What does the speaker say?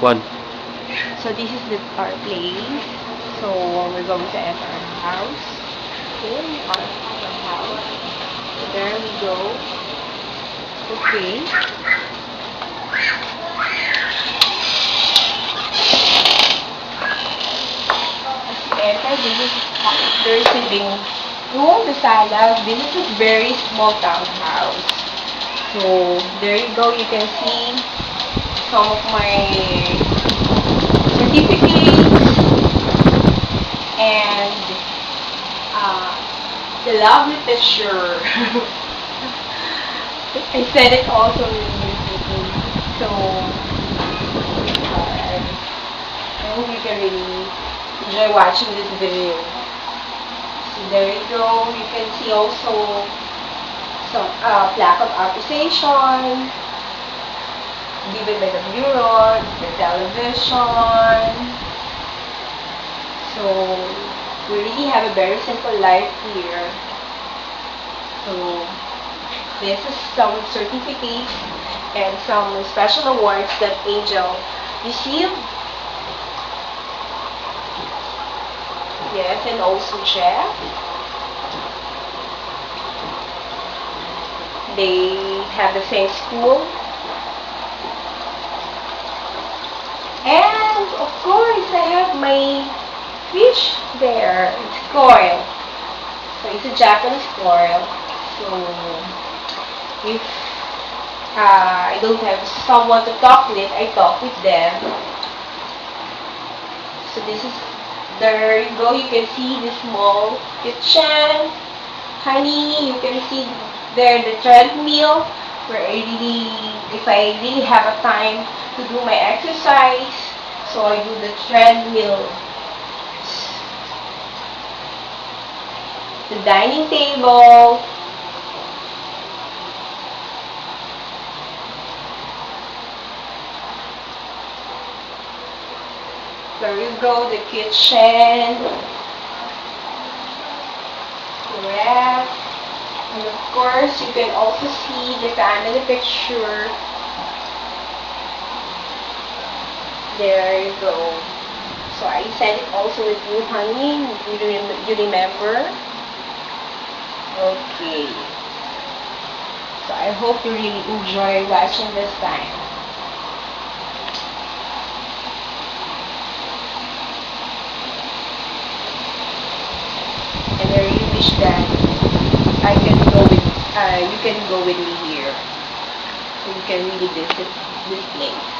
One. So this is the our place. So we're going to enter our house. Okay, our, house. There we go. Okay. As you enter, this is there's living room, the sala. This is a very small townhouse. So there you go. You can see some of my certificates and uh, the lovely picture. I said it also in YouTube. So uh, I hope you can really enjoy watching this video. So there you go. You can see also some uh, plaque of appreciation given by the bureau, the television. So, we really have a very simple life here. So, this is some certificates and some special awards that Angel received. Yes, and also Jeff. They have the same school. And of course, I have my fish there. It's coil. So it's a Japanese coil. So if uh, I don't have someone to talk with, I talk with them. So this is there you go. You can see the small kitchen. Honey, you can see there the treadmill where I really, if I really have a time to do my exercise, so I do the treadmill. The dining table. There you go, the kitchen. The. And of course, you can also see the family picture. There you go. So I sent it also with you, honey. You, rem- you remember? Okay. So I hope you really enjoy watching this time. And I really wish that I can go with, uh, you can go with me here. So you can really visit this place.